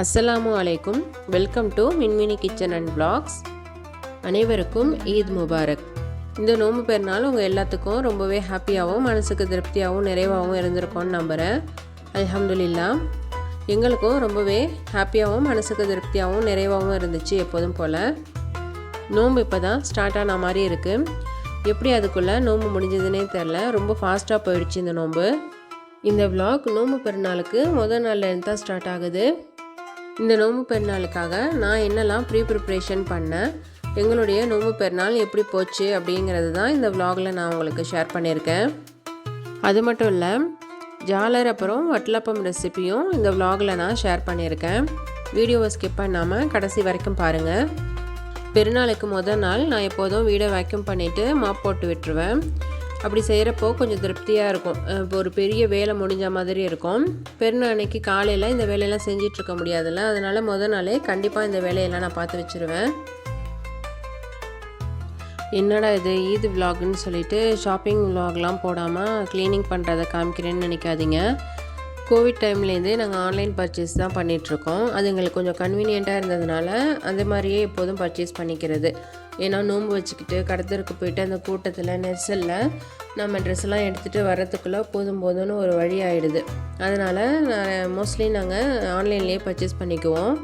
அஸ்ஸலாமு அலைக்கும். Welcome to Minmini kitchen and blogs அனைவருக்கும் ஈத் முபாரக். இந்த நோன்பு பெருநாள் உங்கள் எல்லாத்துக்கும் ரொம்பவே ஹாப்பியாகவும் மனசுக்கு திருப்தியாகவும் நிறைவாகவும் இருந்திருக்கும்னு நம்புகிறேன் அலமதுல்லா எங்களுக்கும் ரொம்பவே ஹாப்பியாகவும் மனசுக்கு திருப்தியாகவும் நிறைவாகவும் இருந்துச்சு எப்போதும் போல். நோன்பு இப்போ தான் ஸ்டார்ட் ஆன மாதிரி இருக்குது எப்படி அதுக்குள்ளே நோன்பு முடிஞ்சதுன்னே தெரில ரொம்ப ஃபாஸ்ட்டாக போயிடுச்சு இந்த நோன்பு இந்த vlog நோன்பு பெருநாளுக்கு முதல் நாள்லேருந்து தான் ஸ்டார்ட் ஆகுது. இந்த நோம்பு பெருநாளுக்காக நான் என்னெல்லாம் ப்ரீ ப்ரிப்ரேஷன் பண்ணேன் எங்களுடைய நோம்பு பெருநாள் எப்படி போச்சு அப்படிங்கிறது தான் இந்த விலாகில் நான் உங்களுக்கு ஷேர் பண்ணியிருக்கேன். அது மட்டும் இல்லை ஜாலர் அப்புறம் வட்டலப்பம் ரெசிபியும் இந்த விலாகில் நான் ஷேர் பண்ணியிருக்கேன். வீடியோவை ஸ்கிப் பண்ணாமல் கடைசி வரைக்கும் பாருங்கள் பெருநாளுக்கு முதல் நாள் நான் எப்போதும் வீடை வேக்யூம் பண்ணிவிட்டு மாப் போட்டு விட்டுருவேன். அப்படி செய்கிறப்போ கொஞ்சம் திருப்தியாக இருக்கும். இப்போ ஒரு பெரிய வேலை முடிஞ்ச மாதிரி இருக்கும். பெருநாள் அன்னைக்கு காலையில் இந்த வேலையெல்லாம் செஞ்சிட்ருக்க முடியாதுல்ல. அதனால் முதல் நாளே கண்டிப்பாக இந்த வேலையெல்லாம் நான் பார்த்து வச்சுருவேன். என்னடா இது? ஈத் விலாக்னு சொல்லிட்டு ஷாப்பிங் விலாக்லாம் போடாமல் க்ளீனிங் பண்ணுறதை காமிக்கிறேன்னு நினைக்காதீங்க. கோவிட் டைம்லேருந்தே நாங்கள் ஆன்லைன் பர்ச்சேஸ் தான் பண்ணிகிட்ருக்கோம் அது எங்களுக்கு கொஞ்சம் கன்வீனியண்ட்டாக இருந்ததுனால அந்த மாதிரியே எப்போதும் பர்ச்சேஸ் பண்ணிக்கிறது. ஏன்னா நோன்பு வச்சுக்கிட்டு கடத்தருக்கு போயிட்டு அந்த கூட்டத்தில் நெரிசலில் நம்ம ட்ரெஸ்லாம் எடுத்துகிட்டு வர்றதுக்குள்ளே போதும் போதும்னு ஒரு வழி ஆகிடுது அதனால் மோஸ்ட்லி நாங்கள் ஆன்லைன்லேயே பர்ச்சேஸ் பண்ணிக்குவோம்.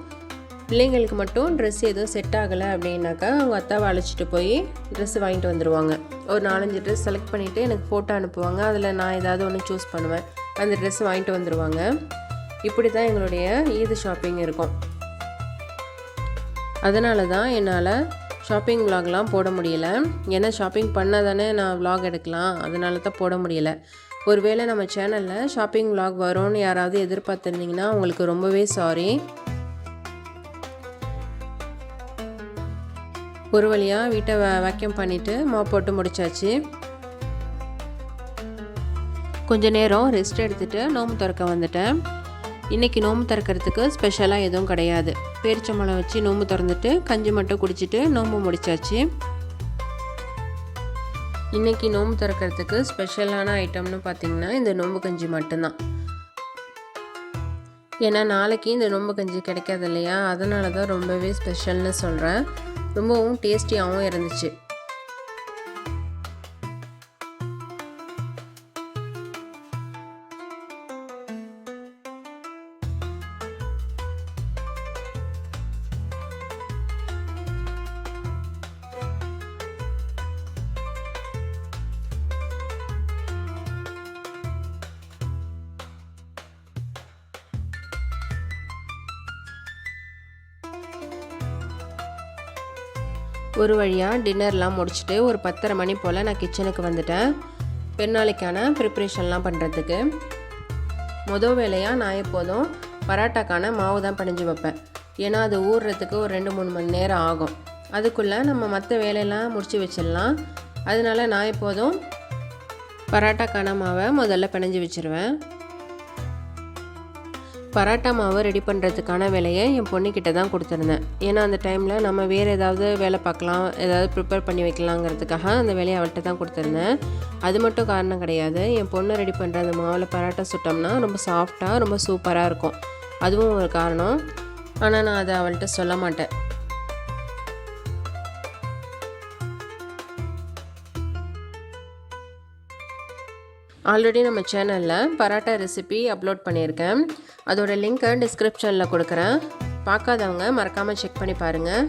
பிள்ளைங்களுக்கு மட்டும் ட்ரெஸ் எதுவும் செட் ஆகலை அப்படின்னாக்கா அவங்க அத்தாவை அழைச்சிட்டு போய் ட்ரெஸ் வாங்கிட்டு வந்துடுவாங்க ஒரு நாலஞ்சு ட்ரெஸ் செலக்ட் பண்ணிவிட்டு எனக்கு ஃபோட்டோ அனுப்புவாங்க. அதில் நான் ஏதாவது ஒன்று சூஸ் பண்ணுவேன். அந்த ட்ரெஸ் வாங்கிட்டு வந்துடுவாங்க இப்படி தான் எங்களுடைய ஈது ஷாப்பிங் இருக்கும். அதனால தான் என்னால் ஷாப்பிங் விலாக்லாம் போட முடியல. ஏன்னா ஷாப்பிங் பண்ணால் தானே நான் விலாக் எடுக்கலாம். அதனால தான் போட முடியல. ஒருவேளை நம்ம சேனலில் ஷாப்பிங் விலாக் வரும்னு யாராவது எதிர்பார்த்துருந்தீங்கன்னா உங்களுக்கு ரொம்பவே சாரி ஒரு வழியாக வீட்டை வேக்யூம் பண்ணிவிட்டு மாப் போட்டு முடிச்சாச்சு. கொஞ்ச நேரம் ரெஸ்ட் எடுத்துகிட்டு நோம்பு திறக்க வந்துட்டேன். இன்றைக்கி நோம்பு திறக்கிறதுக்கு ஸ்பெஷலாக எதுவும் கிடையாது. பேரிச்சம்பழம் வச்சு நோம்பு திறந்துட்டு கஞ்சி மட்டும் குடிச்சிட்டு நோம்பு முடிச்சாச்சு. இன்றைக்கி நோம்பு திறக்கிறதுக்கு ஸ்பெஷலான ஐட்டம்னு பார்த்திங்கன்னா இந்த நோம்பு கஞ்சி மட்டும்தான். ஏன்னா நாளைக்கு இந்த நோம்பு கஞ்சி கிடைக்காது இல்லையா? அதனால தான் ரொம்பவே ஸ்பெஷல்னு சொல்கிறேன் ரொம்பவும் டேஸ்டியாகவும் இருந்துச்சு. ஒரு வழியாக டின்னர்லாம் முடிச்சுட்டு ஒரு பத்தரை மணி போல் நான் கிச்சனுக்கு வந்துட்டேன். பெருநாளைக்கான ப்ரிப்ரேஷன்லாம் பண்ணுறதுக்கு மொதல் வேலையாக நான் எப்போதும் பராட்டாக்கான மாவு தான் பிணைஞ்சு வைப்பேன். ஏன்னா அது ஊறுறதுக்கு ஒரு ரெண்டு மூணு மணி நேரம் ஆகும். அதுக்குள்ளே நம்ம மற்ற வேலையெல்லாம் முடித்து வச்சிடலாம். அதனால நான் எப்போதும் பராட்டாக்கான மாவை முதல்ல பிணைஞ்சு வச்சுருவேன். பராட்டா மாவு ரெடி பண்ணுறதுக்கான வேலையை என் பொண்ணுக்கிட்ட தான் கொடுத்துருந்தேன். ஏன்னா அந்த டைமில் நம்ம வேறு ஏதாவது வேலை பார்க்கலாம் ஏதாவது ப்ரிப்பேர் பண்ணி வைக்கலாங்கிறதுக்காக அந்த வேலையை அவள்கிட்ட தான் கொடுத்துருந்தேன். அது மட்டும் காரணம் கிடையாது. என் பொண்ணு ரெடி பண்ணுற அந்த மாவில் பராட்டா சுட்டோம்னா ரொம்ப சாஃப்டாக ரொம்ப சூப்பராக இருக்கும். அதுவும் ஒரு காரணம். ஆனால் நான் அதை அவள்கிட்ட சொல்ல மாட்டேன். ஆல்ரெடி நம்ம சேனலில் பராட்டா ரெசிபி அப்லோட் பண்ணியிருக்கேன். அதோட லிங்க்கை டிஸ்கிரிப்ஷனில் கொடுக்குறேன். பார்க்காதவங்க மறக்காமல் செக் பண்ணி பாருங்கள்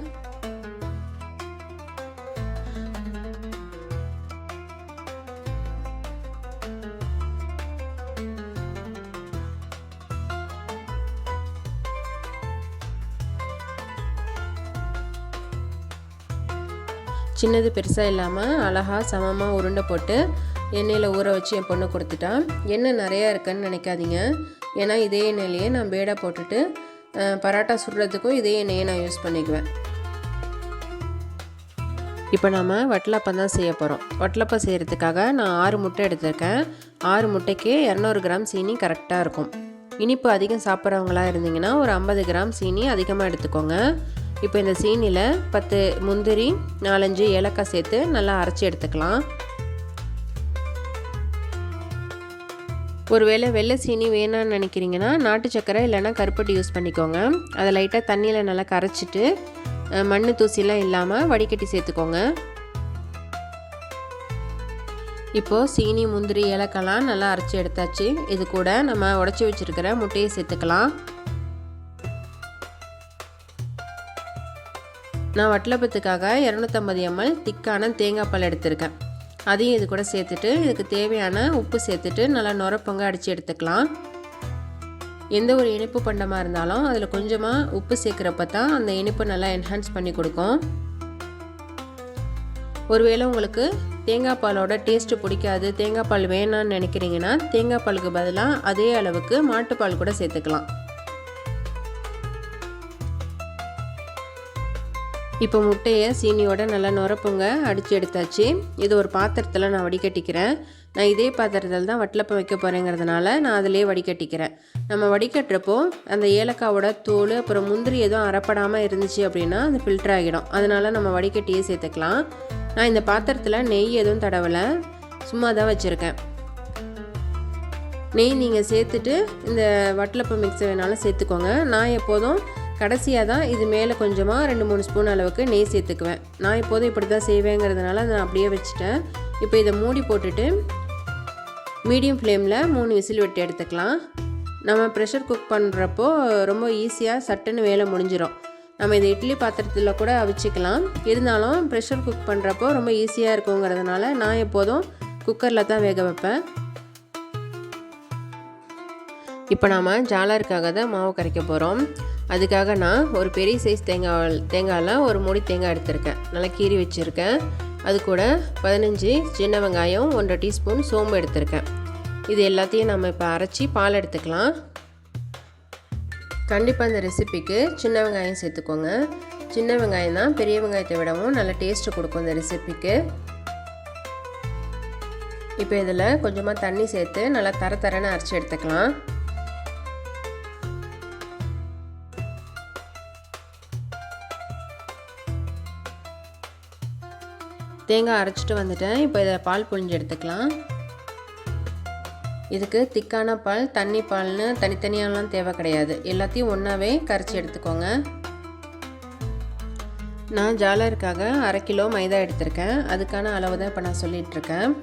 சின்னது பெருசாக இல்லாமல் அழகாக சமமாக உருண்டை போட்டு எண்ணெயில் ஊற வச்சு என் பொண்ணு கொடுத்துட்டான். எண்ணெய் நிறையா இருக்குன்னு நினைக்காதீங்க. ஏன்னா இதே எண்ணெயிலேயே நான் பேடா போட்டுட்டு பரோட்டா சுடுறதுக்கும் இதே எண்ணெயை நான் யூஸ் பண்ணிக்குவேன். இப்போ நம்ம வட்டலப்பம் தான் செய்ய போகிறோம் வட்டலப்பம் செய்கிறதுக்காக நான் ஆறு முட்டை எடுத்திருக்கேன். ஆறு முட்டைக்கு இரநூறு கிராம் சீனி கரெக்டாக இருக்கும். இனிப்பு அதிகம் சாப்பிட்றவங்களா இருந்தீங்கன்னா ஒரு ஐம்பது கிராம் சீனி அதிகமாக எடுத்துக்கோங்க. இப்போ இந்த சீனியில் பத்து முந்திரி நாலஞ்சு ஏலக்காய் சேர்த்து நல்லா அரைச்சி எடுத்துக்கலாம். ஒருவேளை வெள்ளை சீனி வேணான்னு நினைக்கிறீங்கன்னா நாட்டு சக்கரை இல்லைன்னா கருப்பட்டி யூஸ் பண்ணிக்கோங்க. அதை லைட்டாக தண்ணியில் நல்லா கரைச்சிட்டு மண் தூசிலாம் இல்லாமல் வடிகட்டி சேர்த்துக்கோங்க. இப்போது சீனி முந்திரி ஏலக்காய்லாம் நல்லா அரைச்சி எடுத்தாச்சு. இது கூட நம்ம உடச்சி வச்சுருக்கிற முட்டையை சேர்த்துக்கலாம். நான் வட்டலப்பத்துக்காக இரநூத்தம்பது எம்எல் திக்கான தேங்காய் பால் எடுத்திருக்கேன். அதையும் இது கூட சேர்த்துட்டு இதுக்கு தேவையான உப்பு சேர்த்துட்டு நல்லா நுரப்பொங்க அடித்து எடுத்துக்கலாம். எந்த ஒரு இனிப்பு பண்டமாக இருந்தாலும் அதில் கொஞ்சமாக உப்பு சேர்க்குறப்ப தான் அந்த இனிப்பு நல்லா என்ஹான்ஸ் பண்ணி கொடுக்கும். ஒருவேளை உங்களுக்கு தேங்காய் பாலோட டேஸ்ட்டு பிடிக்காது தேங்காய் பால் வேணான்னு நினைக்கிறீங்கன்னா தேங்காய் பாலுக்கு பதிலாக அதே அளவுக்கு மாட்டுப்பால் கூட சேர்த்துக்கலாம். இப்போ முட்டையை சீனியோட நல்லா நுரப்புங்க அடித்து எடுத்தாச்சு. இது ஒரு பாத்திரத்தில் நான் வடிகட்டிக்கிறேன். நான் இதே பாத்திரத்தில் தான் வட்டலப்பம் வைக்க போகிறேங்கிறதுனால நான் அதிலே வடிகட்டிக்கிறேன். நம்ம வடிகட்டுறப்போ அந்த ஏலக்காவோட தோல் அப்புறம் முந்திரி எதுவும் அறப்படாமல் இருந்துச்சு அப்படின்னா அது ஃபில்டர் ஆகிடும். அதனால் நம்ம வடிகட்டியே சேர்த்துக்கலாம். நான் இந்த பாத்திரத்தில் நெய் எதுவும் தடவலை. சும்மா தான் வச்சுருக்கேன். நெய் நீங்கள் சேர்த்துட்டு இந்த வட்டலப்பம் மிக்ஸ் வேணாலும் சேர்த்துக்கோங்க. நான் எப்போதும் கடைசியாக தான் இது மேலே கொஞ்சமாக ரெண்டு மூணு ஸ்பூன் அளவுக்கு நெய் சேர்த்துக்குவேன். நான் எப்போதும் இப்படி தான் செய்வேங்கிறதுனால அதை நான் அப்படியே வச்சுட்டேன். இப்போ இதை மூடி போட்டுட்டு மீடியம் ஃப்ளேமில் மூணு விசில் விட்டு எடுத்துக்கலாம். நம்ம ப்ரெஷர் குக் பண்ணுறப்போ ரொம்ப ஈஸியாக சட்டுன்னு வேலை முடிஞ்சிடும் நம்ம இதை இட்லி பாத்திரத்தில் கூட அவிச்சிக்கலாம். இருந்தாலும் ப்ரெஷர் குக் பண்ணுறப்போ ரொம்ப ஈஸியாக இருக்குங்கிறதுனால நான் எப்போதும் குக்கரில் தான் வேக வைப்பேன். இப்போ நாம் ஜாலருக்காக தான் மாவு கரைக்க போகிறோம் அதுக்காக நான் ஒரு பெரிய சைஸ் தேங்காய் தேங்காயில் ஒரு மூடி தேங்காய் எடுத்திருக்கேன். நல்லா கீறி வச்சுருக்கேன். அது கூட பதினஞ்சு சின்ன வெங்காயம் ஒன்றரை டீஸ்பூன் சோம்பு எடுத்திருக்கேன். இது எல்லாத்தையும் நம்ம இப்போ அரைச்சி பால் எடுத்துக்கலாம். கண்டிப்பாக இந்த ரெசிபிக்கு சின்ன வெங்காயம் சேர்த்துக்கோங்க. சின்ன வெங்காயம் தான் பெரிய வெங்காயத்தை விடவும் நல்ல டேஸ்ட்டு கொடுக்கும் இந்த ரெசிபிக்கு. இப்போ இதில் கொஞ்சமாக தண்ணி சேர்த்து நல்லா தர தரன்னு அரைச்சி எடுத்துக்கலாம். தேங்காய் அரைச்சிட்டு வந்துட்டேன். இப்போ இதை பால் புழிஞ்சு எடுத்துக்கலாம். இதுக்கு திக்கான பால் தண்ணி பால்னு தனித்தனியாலாம் தேவை கிடையாது. எல்லாத்தையும் ஒன்றாவே கரைச்சி எடுத்துக்கோங்க. நான் ஜாலருக்காக அரை கிலோ மைதா எடுத்திருக்கேன். அதுக்கான அளவு தான் இப்போ நான் சொல்லிகிட்ருக்கேன்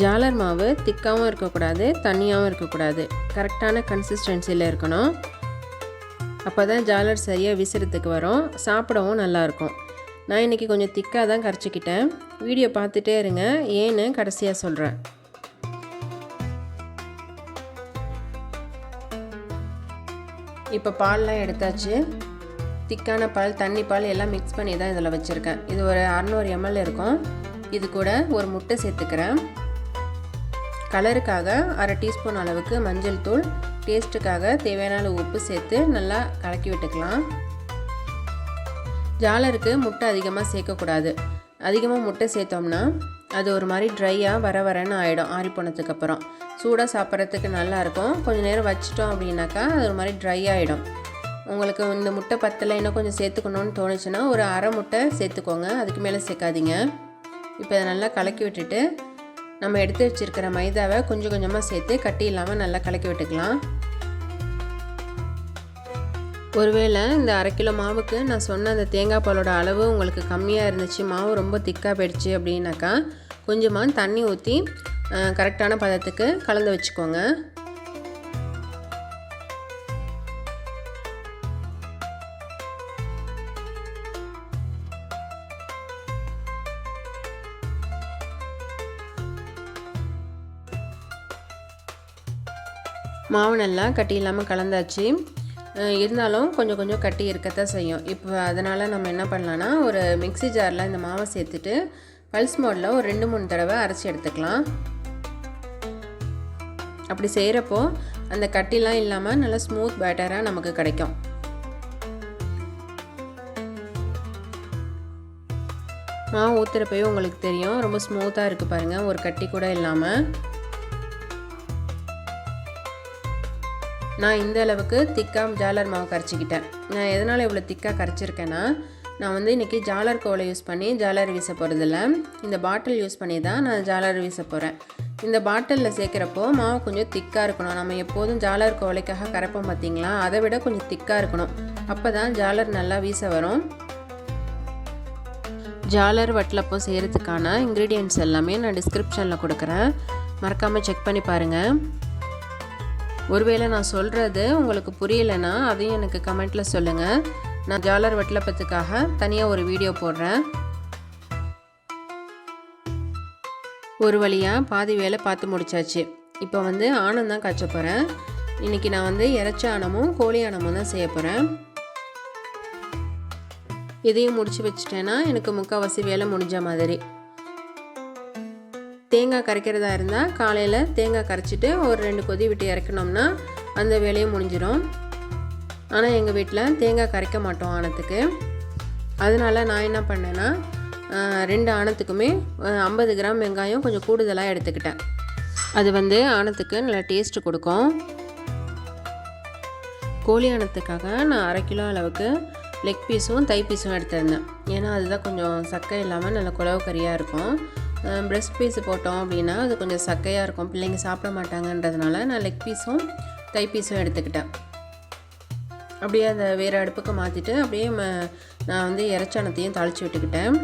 ஜாலர் மாவு திக்காகவும் இருக்கக்கூடாது தண்ணியாகவும் இருக்கக்கூடாது. கரெக்டான கன்சிஸ்டன்சியில் இருக்கணும். அப்போ தான் ஜாலர் சரியாக விசிறதுக்கு வரும். சாப்பிடவும் நல்லாயிருக்கும். நான் இன்றைக்கி கொஞ்சம் திக்காக தான் கரைச்சிக்கிட்டேன். வீடியோ பார்த்துட்டே இருங்க. ஏன்னு கடைசியாக சொல்கிறேன் இப்போ பால்லாம் எடுத்தாச்சு. திக்கான பால் தண்ணி பால் எல்லாம் மிக்ஸ் பண்ணி தான் இதில் வச்சுருக்கேன். இது ஒரு அறநூறு எம்எல் இருக்கும். இது கூட ஒரு முட்டை சேர்த்துக்கிறேன். கலருக்காக அரை டீஸ்பூன் அளவுக்கு மஞ்சள் தூள் டேஸ்ட்டுக்காக தேவையான அளவு உப்பு சேர்த்து நல்லா கலக்கி விட்டுக்கலாம். ஜாலருக்கு முட்டை அதிகமாக சேர்க்கக்கூடாது. அதிகமாக முட்டை சேர்த்தோம்னா அது ஒரு மாதிரி ட்ரையாக வர வரன்னு ஆகிடும் ஆறி போனதுக்கப்புறம் சூடாக சாப்பிட்றதுக்கு நல்லாயிருக்கும். கொஞ்சம் நேரம் வச்சிட்டோம் அப்படின்னாக்கா அது ஒரு மாதிரி ட்ரை ஆகிடும் உங்களுக்கு இந்த முட்டை பத்தலை இன்னும் கொஞ்சம் சேர்த்துக்கணும்னு தோணுச்சுன்னா ஒரு அரை முட்டை சேர்த்துக்கோங்க. அதுக்கு மேலே சேர்க்காதீங்க. இப்போ அதை நல்லா கலக்கி விட்டுட்டு நம்ம எடுத்து வச்சுருக்கிற மைதாவை கொஞ்சம் கொஞ்சமாக சேர்த்து கட்டி இல்லாமல் நல்லா கலக்கி விட்டுக்கலாம். ஒருவேளை இந்த அரை கிலோ மாவுக்கு நான் சொன்ன அந்த தேங்காய் பாலோட அளவு உங்களுக்கு கம்மியாக இருந்துச்சு மாவு ரொம்ப திக்காக போயிடுச்சு அப்படின்னாக்கா கொஞ்சமாக தண்ணி ஊற்றி கரெக்டான பதத்துக்கு கலந்து வச்சுக்கோங்க. மாவு நல்லா கட்டி இல்லாமல் கலந்தாச்சு. இருந்தாலும் கொஞ்சம் கொஞ்சம் கட்டி இருக்கத்தான் செய்யும். இப்போ அதனால் நம்ம என்ன பண்ணலான்னா ஒரு மிக்ஸி ஜாரில் இந்த மாவை சேர்த்துட்டு பல்ஸ் மோடில் ஒரு ரெண்டு மூணு தடவை அரைச்சி எடுத்துக்கலாம். அப்படி செய்கிறப்போ அந்த கட்டிலாம் இல்லாமல் நல்லா ஸ்மூத் பேட்டராக நமக்கு கிடைக்கும். மாவு ஊற்றுறப்பையும் உங்களுக்கு தெரியும் ரொம்ப ஸ்மூத்தாக இருக்குது பாருங்கள் ஒரு கட்டி கூட இல்லாமல் நான் இந்த அளவுக்கு திக்காக ஜாலர் மாவு கரைச்சிக்கிட்டேன். நான் எதனால் இவ்வளோ திக்காக கரைச்சிருக்கேன்னா நான் வந்து இன்றைக்கி ஜாலர் கோலை யூஸ் பண்ணி ஜாலர் வீச போகிறதில்ல இந்த பாட்டில் யூஸ் பண்ணி தான் நான் ஜாலர் வீச போகிறேன் இந்த பாட்டிலில் சேர்க்குறப்போ மாவு கொஞ்சம் திக்காக இருக்கணும். நம்ம எப்போதும் ஜாலர் கோலைக்காக கரைப்போம் பார்த்தீங்களா அதை விட கொஞ்சம் திக்காக இருக்கணும். அப்போ தான் ஜாலர் நல்லா வீச வரும். ஜாலர் வட்டலப்போ செய்கிறதுக்கான இன்க்ரீடியன்ட்ஸ் எல்லாமே நான் டிஸ்கிரிப்ஷனில் கொடுக்குறேன். மறக்காமல் செக் பண்ணி பாருங்கள் ஒருவேளை நான் சொல்கிறது உங்களுக்கு புரியலைன்னா அதையும் எனக்கு கமெண்ட்டில் சொல்லுங்கள் நான் ஜாலர் வட்டலப்பத்துக்காக தனியாக ஒரு வீடியோ போடுறேன். ஒரு வழியாக பாதி வேலை பார்த்து முடிச்சாச்சு. இப்போ வந்து ஆணம் தான் காய்ச்ச போகிறேன் இன்றைக்கி நான் வந்து இறைச்சி ஆனமும் கோழி ஆனமும் தான் செய்ய போகிறேன் இதையும் முடிச்சு வச்சுட்டேன்னா எனக்கு முக்கால்வாசி வேலை முடிஞ்ச மாதிரி. தேங்காய் கரைக்கிறதா இருந்தால் காலையில் தேங்காய் கரைச்சிட்டு ஒரு ரெண்டு கொதி விட்டு இறக்கணும்னா அந்த வேலையும் முடிஞ்சிடும் ஆனால் எங்கள் வீட்டில் தேங்காய் கரைக்க மாட்டோம் ஆனத்துக்கு. அதனால் நான் என்ன பண்ணேன்னா ரெண்டு ஆணத்துக்குமே ஐம்பது கிராம் வெங்காயம் கொஞ்சம் கூடுதலாக எடுத்துக்கிட்டேன். அது வந்து ஆணத்துக்கு நல்லா டேஸ்ட்டு கொடுக்கும். கோழி ஆணத்துக்காக நான் அரை கிலோ அளவுக்கு லெக் பீஸும் தை பீஸும் எடுத்திருந்தேன். ஏன்னா அதுதான் கொஞ்சம் சக்கை இல்லாமல் நல்ல குழவு கறியாக இருக்கும். ப்ரெஸ்ட் பீஸ் போட்டோம் அப்படின்னா அது கொஞ்சம் சக்கையாக இருக்கும். பிள்ளைங்க சாப்பிட மாட்டாங்கன்றதுனால நான் லெக் பீஸும் தை பீஸும் எடுத்துக்கிட்டேன். அப்படியே அதை வேறு அடுப்புக்கு மாற்றிட்டு அப்படியே நான் வந்து இறைச்சானத்தையும் தாளித்து விட்டுக்கிட்டேன்.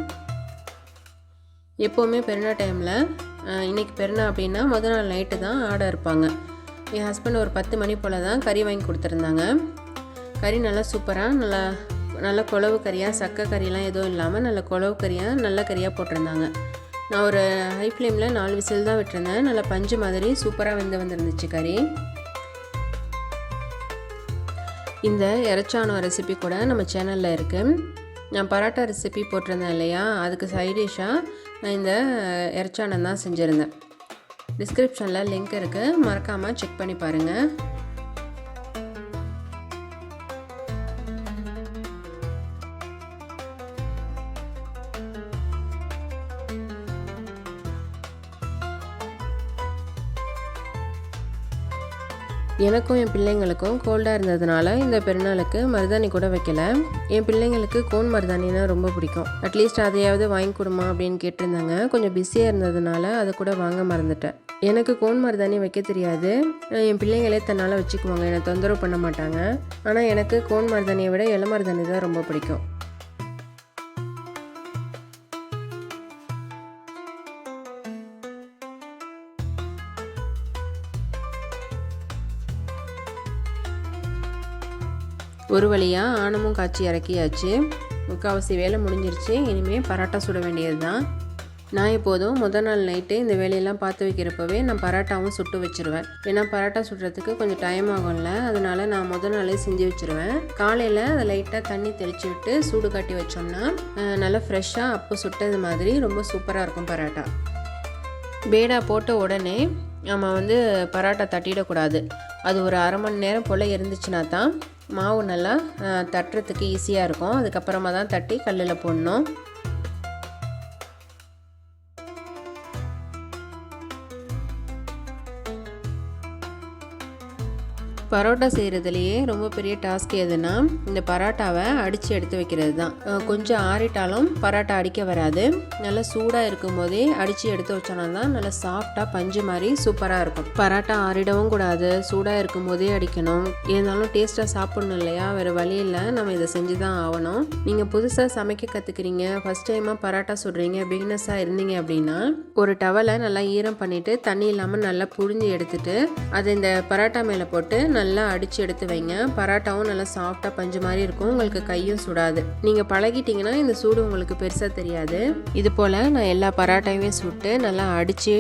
எப்போவுமே பெருநா டைமில் இன்றைக்கி பெருநா அப்படின்னா முதல் நாள் நைட்டு தான் ஆடை இருப்பாங்க. என் ஹஸ்பண்ட் ஒரு பத்து மணி போல் தான் கறி வாங்கி கொடுத்துருந்தாங்க. கறி நல்லா சூப்பராக நல்லா நல்ல குழவு கறியாக சக்கை கறியெலாம் எதுவும் இல்லாமல் நல்ல குழவு கறியாக நல்ல கறியாக போட்டிருந்தாங்க. நான் ஒரு ஹை ஃப்ளேமில் நாலு விசில் தான் விட்டுருந்தேன். நல்லா பஞ்சு மாதிரி சூப்பராக வெந்து வந்துருந்துச்சு கறி. இந்த இறைச்சானம் ரெசிபி கூட நம்ம சேனலில் இருக்குது நான் பரோட்டா ரெசிபி போட்டிருந்தேன் இல்லையா? அதுக்கு சைடிஷாக நான் இந்த இறைச்சானம் தான் செஞ்சுருந்தேன். டிஸ்கிரிப்ஷனில் லிங்க் இருக்குது மறக்காமல் செக் பண்ணி பாருங்கள் எனக்கும் என் பிள்ளைங்களுக்கும் கோல்டாக இருந்ததுனால இந்த பெருநாளுக்கு மருதாணி கூட வைக்கல. என் பிள்ளைங்களுக்கு கோன் மருதாணினா ரொம்ப பிடிக்கும். அட்லீஸ்ட் அதையாவது வாங்கி கொடுமா அப்படின்னு கேட்டிருந்தாங்க. கொஞ்சம் பிஸியாக இருந்ததுனால அதை கூட வாங்க மறந்துட்டேன். எனக்கு கோன் மருதாணி வைக்க தெரியாது. என் பிள்ளைங்களே தன்னால் வச்சுக்குவாங்க. என்னை தொந்தரவு பண்ண மாட்டாங்க. ஆனால் எனக்கு கோன் மருதாணியை விட இள மருதாணி தான் ரொம்ப பிடிக்கும். ஒரு வழியாக ஆணமும் காய்ச்சி இறக்கியாச்சு. முக்கால்வாசி வேலை முடிஞ்சிருச்சு. இனிமேல் பரோட்டா சுட வேண்டியது தான் நான் எப்போதும் முதல் நாள் நைட்டு இந்த வேலையெல்லாம் பார்த்து வைக்கிறப்பவே நான் பரோட்டாவும் சுட்டு வச்சுருவேன். ஏன்னா பரோட்டா சுடுறதுக்கு கொஞ்சம் டைம் ஆகும்ல. அதனால் நான் முதல் நாளே செஞ்சு வச்சுருவேன். காலையில் அதை லைட்டாக தண்ணி தெளித்து விட்டு சூடு காட்டி வச்சோம்னா நல்லா ஃப்ரெஷ்ஷாக அப்போ சுட்டது மாதிரி ரொம்ப சூப்பராக இருக்கும் பரோட்டா. பேடா போட்ட உடனே நம்ம வந்து பரோட்டா தட்டிடக்கூடாது. அது ஒரு அரை மணி நேரம் போல் இருந்துச்சுன்னா தான் மாவு நல்லா தட்டுறதுக்கு ஈஸியாக இருக்கும். அதுக்கப்புறமா தான் தட்டி கல்லில் போடணும். பரோட்டா செய்கிறதுலையே ரொம்ப பெரிய டாஸ்க் எதுனா இந்த பரோட்டாவை அடித்து எடுத்து வைக்கிறது தான் கொஞ்சம் ஆறிட்டாலும் பரோட்டா அடிக்க வராது. நல்லா சூடாக இருக்கும் போதே அடித்து எடுத்து வச்சோன்னா தான் நல்லா சாஃப்டாக பஞ்சு மாதிரி சூப்பராக இருக்கும். பரோட்டா ஆறிடவும் கூடாது சூடாக இருக்கும் போதே அடிக்கணும். இருந்தாலும் டேஸ்ட்டாக சாப்பிடணும் இல்லையா? வேறு வழி இல்லை. நம்ம இதை செஞ்சு தான் ஆகணும். நீங்கள் புதுசாக சமைக்க கற்றுக்குறீங்க ஃபஸ்ட் டைமாக பரோட்டா சுடுறீங்க பிகினஸாக இருந்தீங்க அப்படின்னா ஒரு டவலை நல்லா ஈரம் பண்ணிவிட்டு தண்ணி இல்லாமல் நல்லா புழிஞ்சு எடுத்துட்டு அதை இந்த பரோட்டா மேலே போட்டு நல்லா அடித்து எடுத்து வைங்க. பரோட்டாவும் நல்லா சாஃப்டாக பஞ்சு மாதிரி இருக்கும். உங்களுக்கு கையும் சுடாது. நீங்கள் பழகிட்டீங்கன்னா இந்த சூடு உங்களுக்கு பெருசாக தெரியாது. இது போல் நான் எல்லா பரோட்டாயுமே சுட்டு நல்லா அடித்து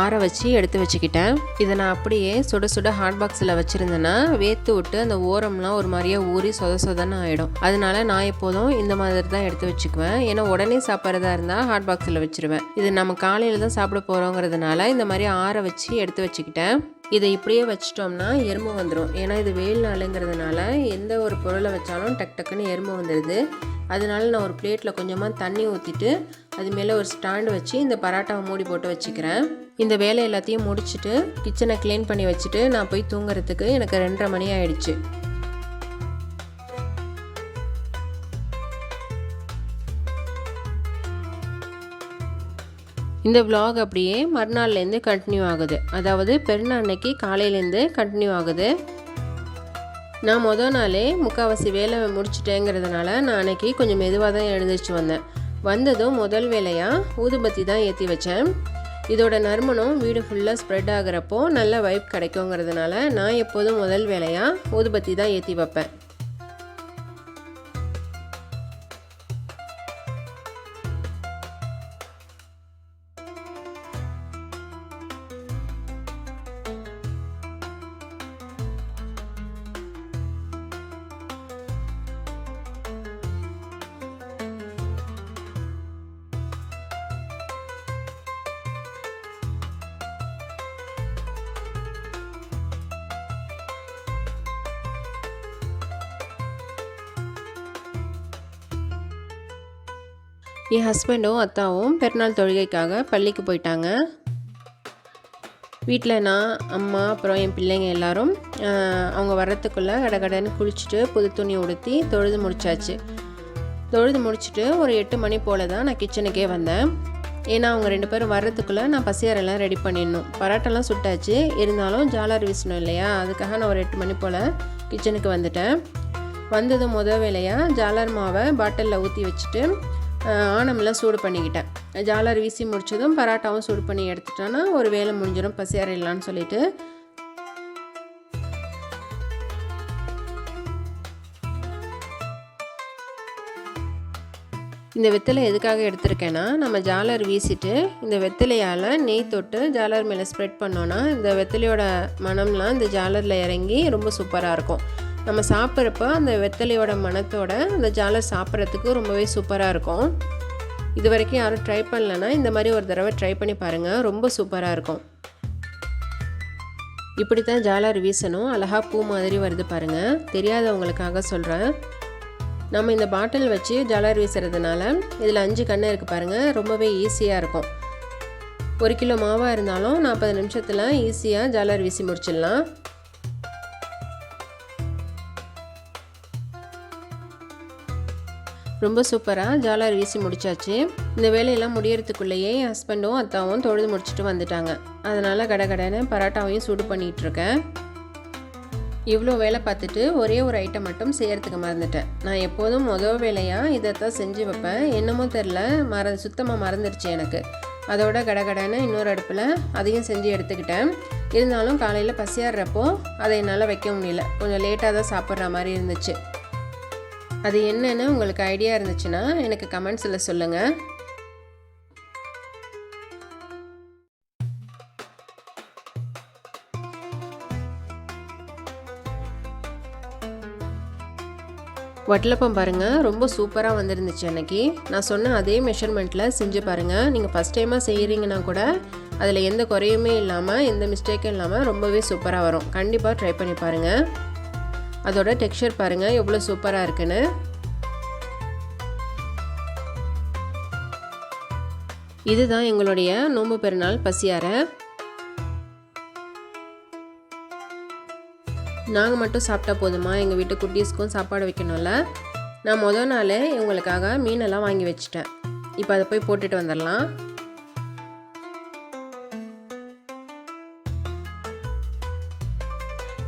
ஆற வச்சு எடுத்து வச்சுக்கிட்டேன். இதை நான் அப்படியே சுட சுட ஹாட் பாக்ஸில் வச்சுருந்தேன்னா வேத்து விட்டு அந்த ஓரம்லாம் ஒரு மாதிரியே ஊறி சொத சொதன்னு ஆகிடும் அதனால நான் எப்போதும் இந்த மாதிரி தான் எடுத்து வச்சுக்குவேன். ஏன்னா உடனே சாப்பிட்றதா இருந்தால் ஹாட் பாக்ஸில் வச்சுருவேன். இது நம்ம காலையில் தான் சாப்பிட போகிறோங்கிறதுனால இந்த மாதிரி ஆற வச்சு எடுத்து வச்சுக்கிட்டேன். இதை இப்படியே வச்சிட்டோம்னா எறும்பு வந்துடும் ஏன்னா இது வெயில் நாளுங்கிறதுனால எந்த ஒரு பொருளை வச்சாலும் டக் டக்குன்னு எறும்பு வந்துடுது அதனால நான் ஒரு பிளேட்டில் கொஞ்சமாக தண்ணி ஊற்றிட்டு அது மேலே ஒரு ஸ்டாண்டு வச்சு இந்த பராட்டாவை மூடி போட்டு வச்சுக்கிறேன். இந்த வேலை எல்லாத்தையும் முடிச்சுட்டு கிச்சனை க்ளீன் பண்ணி வச்சுட்டு நான் போய் தூங்குறதுக்கு எனக்கு ரெண்டரை மணி ஆயிடுச்சு. இந்த விலாக் அப்படியே மறுநாள்லேருந்து கண்டினியூ ஆகுது. அதாவது பெருநாள் அன்னைக்கு காலையிலேருந்து கண்டினியூ ஆகுது. நான் மொதல் நாளே முக்கால்வாசி வேலை முடிச்சிட்டேங்கிறதுனால நான் அன்னைக்கு கொஞ்சம் மெதுவாக தான் எழுந்திரிச்சு வந்தேன். வந்ததும் முதல் வேலையாக ஊதுபத்தி தான் ஏற்றி வச்சேன். இதோட நறுமணம் வீடு ஃபுல்லாக ஸ்ப்ரெட் ஆகிறப்போ நல்ல வைப் கிடைக்குங்கிறதுனால நான் எப்போதும் முதல் வேலையாக ஊதுபத்தி தான் ஏற்றி வைப்பேன். என் ஹஸ்பண்டும் அத்தாவும் பெருநாள் தொழுகைக்காக பள்ளிக்கு போயிட்டாங்க. வீட்டில் நான் அம்மா அப்புறம் என் பிள்ளைங்க எல்லாரும் அவங்க வர்றதுக்குள்ளே கடகடன்னு குளிச்சுட்டு புது துணி உடுத்தி தொழுது முடிச்சாச்சு. தொழுது முடிச்சுட்டு ஒரு எட்டு மணி போல் தான் நான் கிச்சனுக்கே வந்தேன். ஏன்னா அவங்க ரெண்டு பேரும் வர்றதுக்குள்ளே நான் பசியாரெல்லாம் ரெடி பண்ணிடணும். பரோட்டெல்லாம் சுட்டாச்சு. இருந்தாலும் ஜாலர் வீசணும் இல்லையா? அதுக்காக நான் ஒரு எட்டு மணி போல் கிச்சனுக்கு வந்துட்டேன். வந்ததும் முத வேலையாக ஜாலர் மாவை பாட்டிலில் ஊற்றி வச்சுட்டு ஆனமெல்லாம் சூடு பண்ணிக்கிட்டேன். ஜாலர் வீசி முடிச்சதும் பரோட்டாவும் சூடு பண்ணி எடுத்துட்டோன்னா ஒரு வேலை முடிஞ்சிடும் பசி அறையிடலான்னு சொல்லிட்டு. இந்த வெத்தலை எதுக்காக எடுத்திருக்கேன்னா நம்ம ஜாலர் வீசிட்டு இந்த வெத்தலையால் நெய் தொட்டு ஜாலர் மேலே ஸ்ப்ரெட் பண்ணோன்னா இந்த வெத்தலையோட மணம்லாம் இந்த ஜாலரில் இறங்கி ரொம்ப சூப்பராக இருக்கும். நம்ம சாப்பிட்றப்ப அந்த வெத்தலையோட மணத்தோட அந்த ஜாலர் சாப்பிட்றதுக்கு ரொம்பவே சூப்பராக இருக்கும். இது வரைக்கும் யாரும் ட்ரை பண்ணலன்னா இந்த மாதிரி ஒரு தடவை ட்ரை பண்ணி பாருங்கள் ரொம்ப சூப்பராக இருக்கும். இப்படி தான் ஜாலர் வீசணும் அழகா பூ மாதிரி வருது பாருங்கள் தெரியாதவங்களுக்காக சொல்கிறேன் நம்ம இந்த பாட்டில் வச்சு ஜாலர் வீசுறதுனால இதில் அஞ்சு கண்ணு இருக்குது பாருங்கள் ரொம்பவே ஈஸியாக இருக்கும். ஒரு கிலோ மாவாக இருந்தாலும் நாற்பது நிமிஷத்தில் ஈஸியாக ஜாலர் வீசி முடிச்சிடலாம். ரொம்ப சூப்பராக ஜாலர் வீசி முடிச்சாச்சு. இந்த வேலையெல்லாம் முடியறதுக்குள்ளேயே என் ஹஸ்பண்டும் அத்தாவும் தொழுது முடிச்சுட்டு வந்துட்டாங்க. அதனால் கடகடன்னு பரோட்டாவையும் சூடு பண்ணிகிட்டு இருக்கேன் இவ்வளோ வேலை பார்த்துட்டு ஒரே ஒரு ஐட்டம் மட்டும் செய்யறதுக்கு மறந்துட்டேன். நான் எப்போதும் மொதல் வேலையாக இதைத்தான் செஞ்சு வைப்பேன். என்னமோ தெரில மற சுத்தமாக மறந்துடுச்சு எனக்கு. அதோட கடகடன்னு இன்னொரு அடுப்பில் அதையும் செஞ்சு எடுத்துக்கிட்டேன். இருந்தாலும் காலையில் பசியாடுறப்போ அதை என்னால் வைக்க முடியல. கொஞ்சம் லேட்டாக தான் சாப்பிட்ற மாதிரி இருந்துச்சு. அது என்னன்னு உங்களுக்கு ஐடியா இருந்துச்சுன்னா எனக்கு கமெண்ட்ஸில் சொல்லுங்கள் வட்டலப்பம் பாருங்கள் ரொம்ப சூப்பராக வந்திருந்துச்சு அன்னைக்கு. நான் சொன்ன அதே மெஷர்மெண்ட்டில் செஞ்சு பாருங்கள் நீங்கள் ஃபஸ்ட் டைமாக செய்கிறீங்கன்னா கூட அதில் எந்த குறையுமே இல்லாமல் எந்த மிஸ்டேக்கும் இல்லாமல் ரொம்பவே சூப்பராக வரும். கண்டிப்பாக ட்ரை பண்ணி பாருங்கள் அதோட டெக்ஸ்சர் பாருங்கள் எவ்வளோ சூப்பராக இருக்குன்னு. இதுதான் எங்களுடைய நோன்பு பெருநாள் பசியாரை. நாங்கள் மட்டும் சாப்பிட்டா போதுமா? எங்கள் வீட்டு குட்டீஸ்க்கும் சாப்பாடு வைக்கணும்ல. நான் மொதல் நாள் இவங்களுக்காக மீனெல்லாம் வாங்கி வச்சிட்டேன். இப்போ அதை போய் போட்டுட்டு வந்துடலாம்.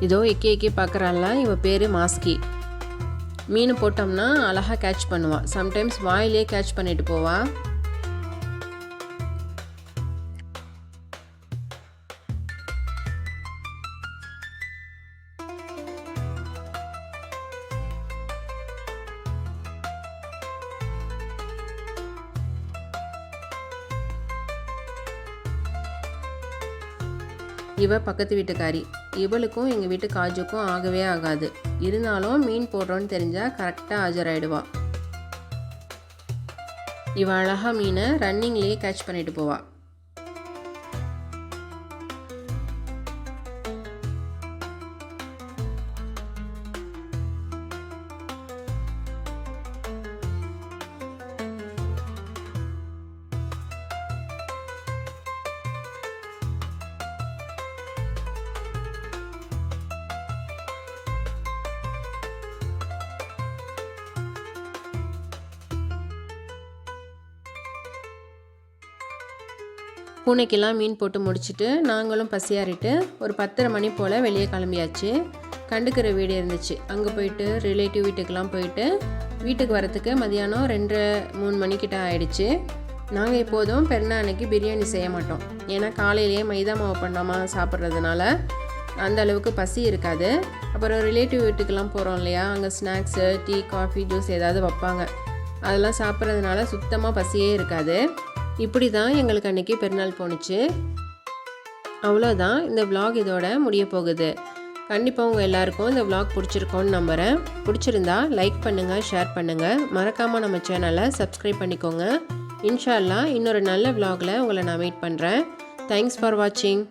இதோ எக்கி எக்கி பார்க்குறாள்ல இவ பேர் மாஸ்கி. மீன் போட்டோம்னா அழகாக கேட்ச் பண்ணுவா. சம்டைம்ஸ் வாயிலே கேட்ச் பண்ணிட்டு போவா. இவ பக்கத்து வீட்டுக்காரி. இவளுக்கும் எங்கள் வீட்டு காஜுக்கும் ஆகவே ஆகாது. இருந்தாலும் மீன் போடுறோன்னு தெரிஞ்சால் கரெக்டாக ஆஜராயிடுவா. இவள் அழகா மீனை ரன்னிங்லேயே கேட்ச் பண்ணிட்டு போவாள் பூனைக்கெல்லாம் மீன் போட்டு முடிச்சுட்டு நாங்களும் பசியாறிட்டு ஒரு பத்தரை மணி போல் வெளியே கிளம்பியாச்சு. கண்டுக்கிற வீடு இருந்துச்சு. அங்கே போயிட்டு ரிலேட்டிவ் வீட்டுக்கெலாம் போயிட்டு வீட்டுக்கு வரத்துக்கு மதியானம் ரெண்டு மூணு மணிக்கிட்ட ஆயிடுச்சு. நாங்கள் எப்போதும் பெருநாள் அன்னைக்கு பிரியாணி செய்ய மாட்டோம். ஏன்னா காலையிலேயே மைதா மாவு பண்ணாமல் சாப்பிட்றதுனால அந்த அளவுக்கு பசி இருக்காது. அப்புறம் ரிலேட்டிவ் வீட்டுக்கெல்லாம் போகிறோம் இல்லையா? அங்கே ஸ்நாக்ஸு டீ காஃபி ஜூஸ் ஏதாவது வைப்பாங்க. அதெல்லாம் சாப்பிட்றதுனால சுத்தமாக பசியே இருக்காது. இப்படி தான் எங்களுக்கு அன்றைக்கி பெருநாள் போணுச்சு. அவ்வளோதான் இந்த விலாக் இதோட முடிய போகுது. கண்டிப்பாக உங்கள் எல்லாருக்கும் இந்த விலாக் பிடிச்சிருக்கோன்னு நம்புகிறேன் பிடிச்சிருந்தா லைக் பண்ணுங்கள் ஷேர் பண்ணுங்கள் மறக்காமல் நம்ம சேனலை சப்ஸ்கிரைப் பண்ணிக்கோங்க. இன்ஷா இன்னொரு நல்ல விலாகில் உங்களை நான் மீட் பண்ணுறேன் தேங்க்ஸ் ஃபார் வாட்சிங்